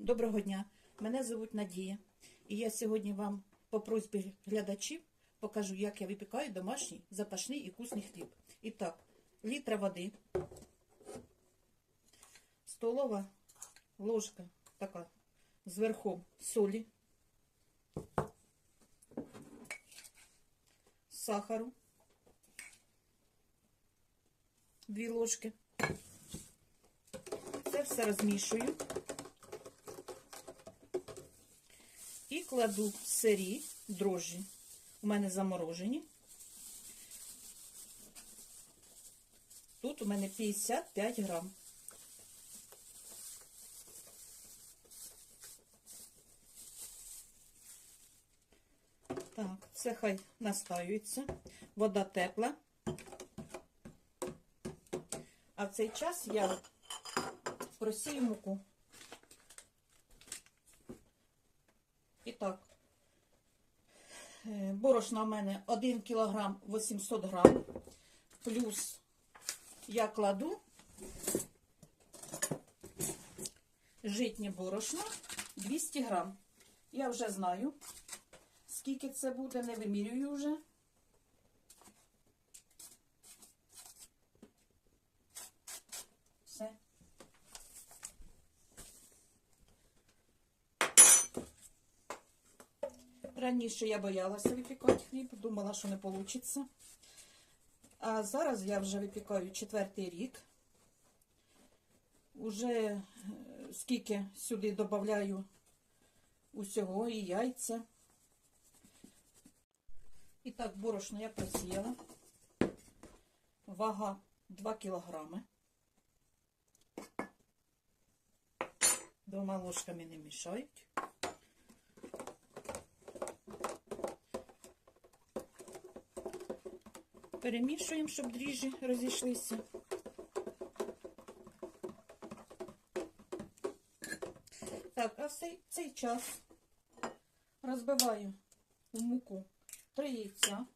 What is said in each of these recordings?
Доброго дня! Мене звуть Надія, і я сьогодні вам по просьбі глядачів покажу, як я випікаю домашній запашний і вкусний хліб. І так, літра води, столова ложка така з верхом солі, сахару, дві ложки. Це все розмішую. Кладу сирі дрожжі. У мене заморожені. Тут у мене 55 грам. Так, це хай настаюється. Вода тепла. А в цей час я просію муку. І так, е, борошна у мене 1 кг 800 г, плюс я кладу житнє борошно 200 г. Я вже знаю, скільки це буде, не вимірюю вже. Все. Раніше я боялася випікати хліб, думала, що не вийде. А зараз я вже випікаю четвертий рік. Уже е, скільки сюди додаю усього і яйця. І так, борошно я просіяла. Вага 2 кілограми. Двома ложками не мішають. Перемішуємо, щоб дріжджі розійшлися. Так, а в цей, цей час розбиваю в муку три яйця.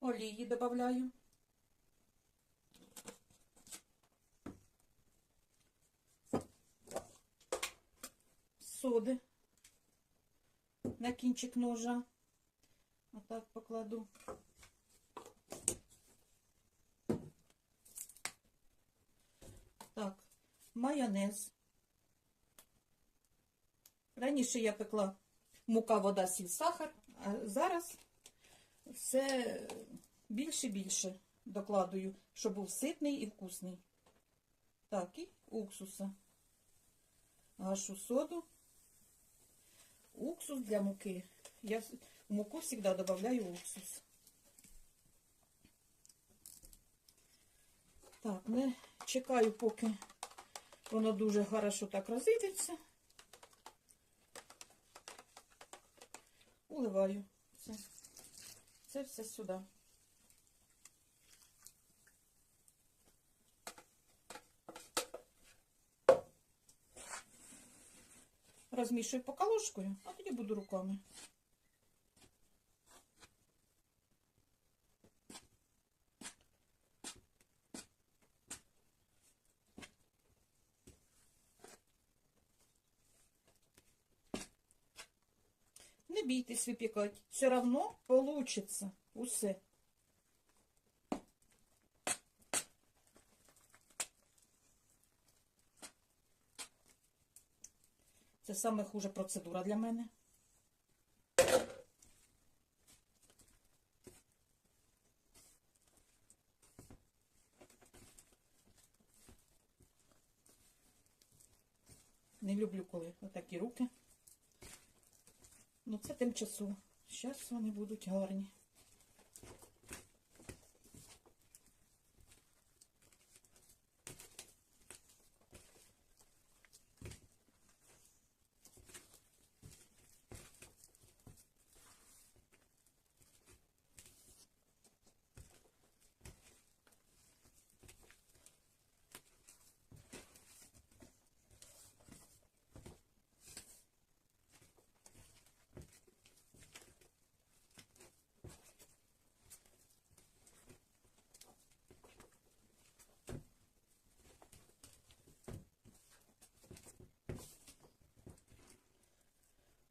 Олії додаю. Соди на кінчик ножа. Отак покладу. Так, майонез. Раніше я пекла мука, вода, сіль, сахар, а зараз все більше-більше докладую, щоб був ситний і вкусний. Так, і уксуса. Гашу соду. Уксус для муки. Я в муку всегда добавляю уксус. Так, не чекаю, поки воно дуже хорошо так розійдеться. Уливаю все. Це все сюди. Розмішую поки а тоді буду руками. Не бійтесь випікати, все одно получится усе. Це саме хуже процедура для мене. Не люблю, коли отакі руки. Ну, це тимчасово. Зараз вони будуть гарні.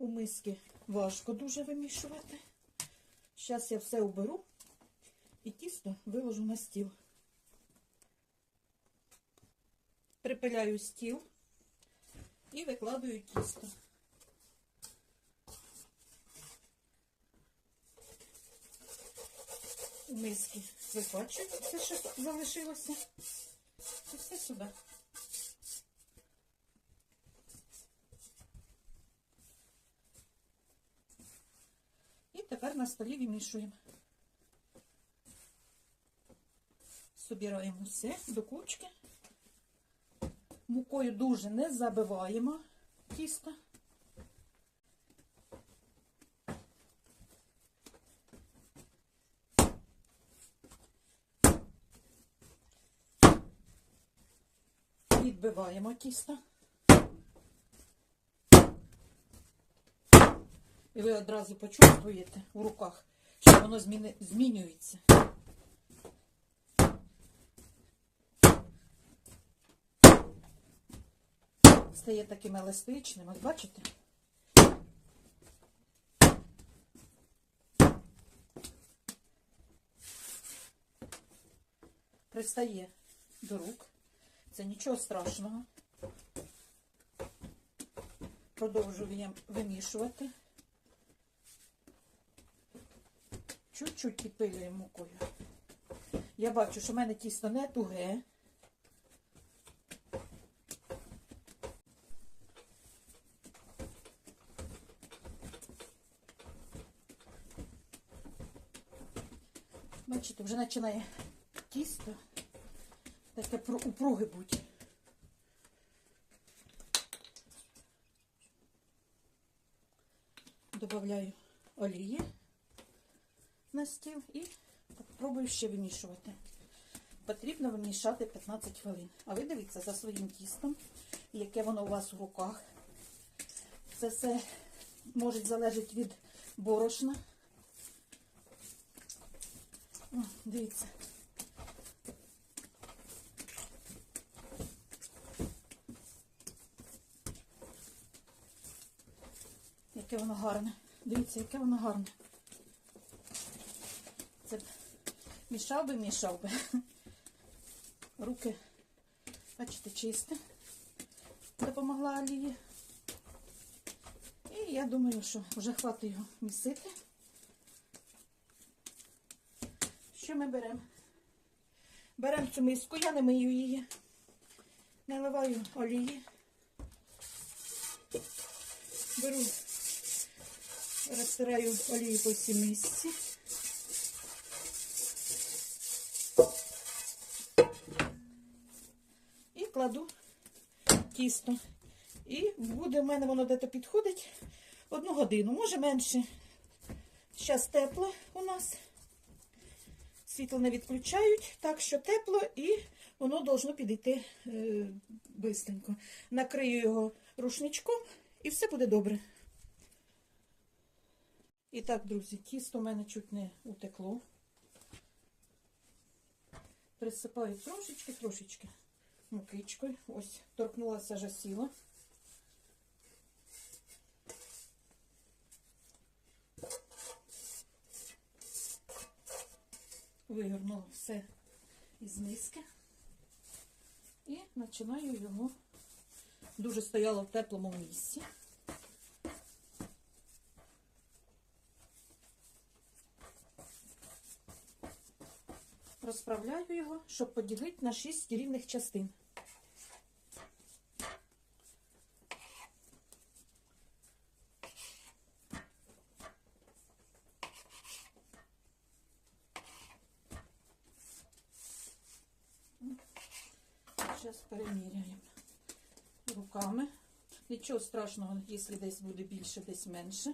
У миски важко дуже вимішувати. Зараз я все уберу і тісто виложу на стіл. Припиляю стіл і викладаю тісто. У миски викачую все, що залишилося. І все сюди. І на столі вимішуємо. Собираємо все до кучки. Мукою дуже не забиваємо тісто. Відбиваємо тісто. І ви одразу почувствуєте у руках, що воно зміни- змінюється. Стає таким еластичним, от бачите? Пристає до рук. Це нічого страшного. Продовжуємо вимішувати. Чуть-чуть мукою. Я бачу, що в мене тісто не туге. Бачите, вже починає тісто таке упруге бути. Добавляю олії на стіл і пробую ще вимішувати. Потрібно вимішати 15 хвилин. А ви дивіться за своїм тістом, яке воно у вас в руках. Це все може залежати від борошна. О, дивіться. Яке воно гарне. Дивіться, яке воно гарне. Це мішав би, мішав би. Руки, бачите, чисті. Допомогла Алії. І я думаю, що вже хватить його місити. Що ми беремо? Беремо цю миску, я не мию її. Наливаю олії. Беру, розтираю олію по всій мисці. І кладу тісто. І буде в мене воно десь підходить одну годину, може менше. Зараз тепло у нас. Світло не відключають, так що тепло і воно должно підійти е, бистренько. Накрию його рушничком і все буде добре. І так, друзі, тісто в мене чуть не утекло. Присипаю трошечки, трошечки мукичкою. Ось, торкнулася вже сіла. Вигорнула все із миски. І починаю його. Дуже стояло в теплому місці. Розправляю його, щоб поділити на 6 рівних частин. Зараз переміряємо руками. Нічого страшного, якщо десь буде більше, десь менше.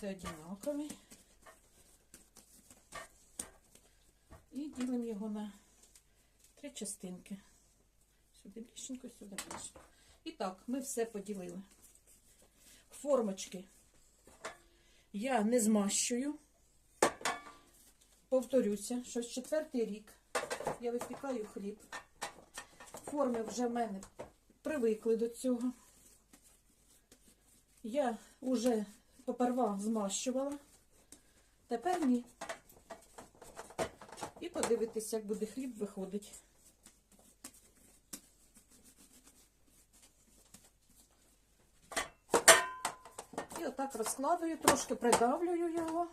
Це одинаковий. І ділимо його на три частинки. Сюди більшенько, сюди більше. І так, ми все поділили. Формочки я не змащую. Повторюся, що з четвертий рік я випікаю хліб. Форми вже в мене привикли до цього. Я вже поперва змащувала. Тепер ні. І подивитись, як буде хліб виходить. І отак розкладую, трошки придавлюю його.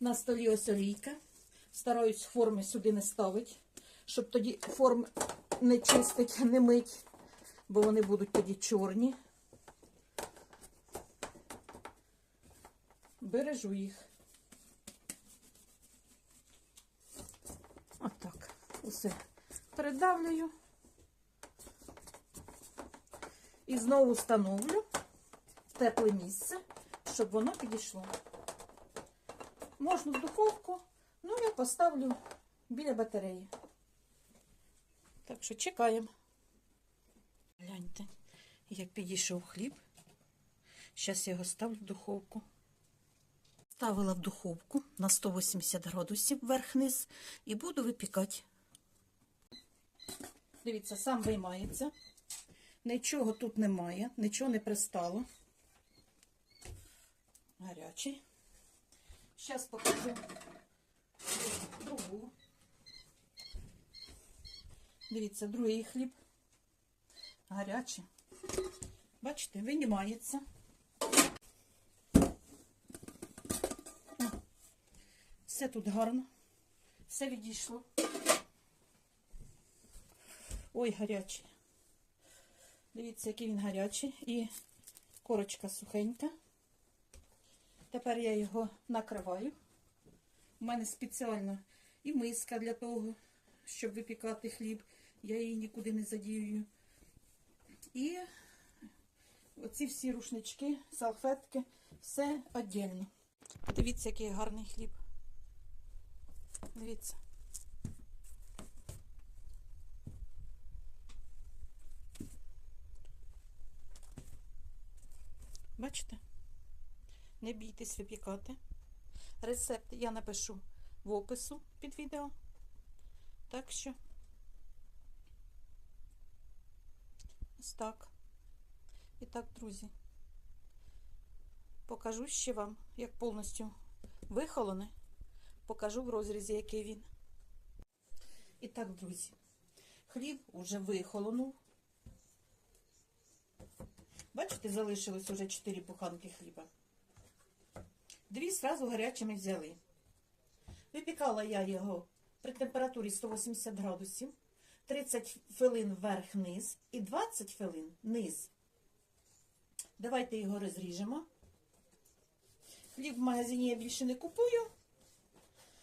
На столі ось олійка. Стараюсь форми сюди не ставити, щоб тоді форм не чистить, не мить, бо вони будуть тоді чорні. Бережу їх. Отак. Усе передавлюю. І знову встановлю тепле місце, щоб воно підійшло. Можна в духовку, ну я поставлю біля батареї. Так що чекаємо. Гляньте, як підійшов хліб. Зараз я його ставлю в духовку. Ставила в духовку на 180 градусів вверх-низ і буду випікати. Дивіться, сам виймається. Нічого тут немає, нічого не пристало. Гарячий. Зараз покажу другу. Дивіться, другий хліб. Гарячий. Бачите, винімається. Все тут гарно. Все відійшло. Ой, гарячий. Дивіться, який він гарячий. І корочка сухенька. Тепер я його накриваю. У мене спеціальна і миска для того, щоб випікати хліб. Я її нікуди не задію. І оці всі рушнички, салфетки, все віддільно. Подивіться, який гарний хліб. Дивіться. Бачите? Не бійтесь випікати. Рецепт я напишу в опису під відео. Так що ось так. І так, друзі, покажу ще вам, як повністю вихолоне. Покажу в розрізі, який він. І так, друзі, хліб уже вихолонув. Бачите, залишилось уже 4 буханки хліба. Дві зразу гарячими взяли. Випікала я його при температурі 180 градусів, 30 хвилин вверх-низ і 20 хвилин низ. Давайте його розріжемо. Хліб в магазині я більше не купую.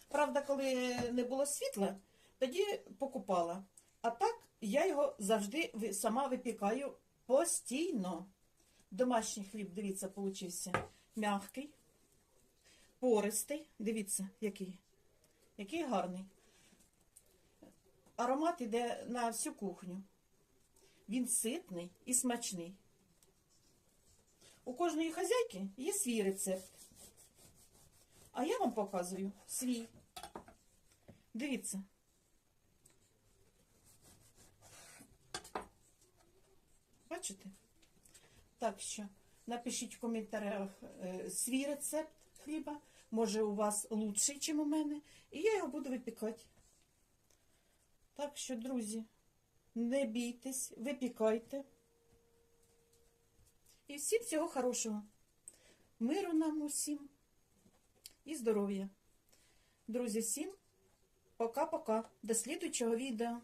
Правда, коли не було світла, тоді покупала. А так я його завжди сама випікаю постійно. Домашній хліб, дивіться, получився м'який, пористий. Дивіться, який. Який гарний. Аромат іде на всю кухню. Він ситний і смачний. У кожної хазяйки є свій рецепт. А я вам показую свій. Дивіться. Бачите? Так що напишіть в коментарях е, свій рецепт хліба. Може, у вас лучший, ніж у мене. І я його буду випікати. Так що, друзі, не бійтесь, випікайте. І всім всього хорошого. Миру нам усім і здоров'я. Друзі, всім пока-пока. До слідуючого відео.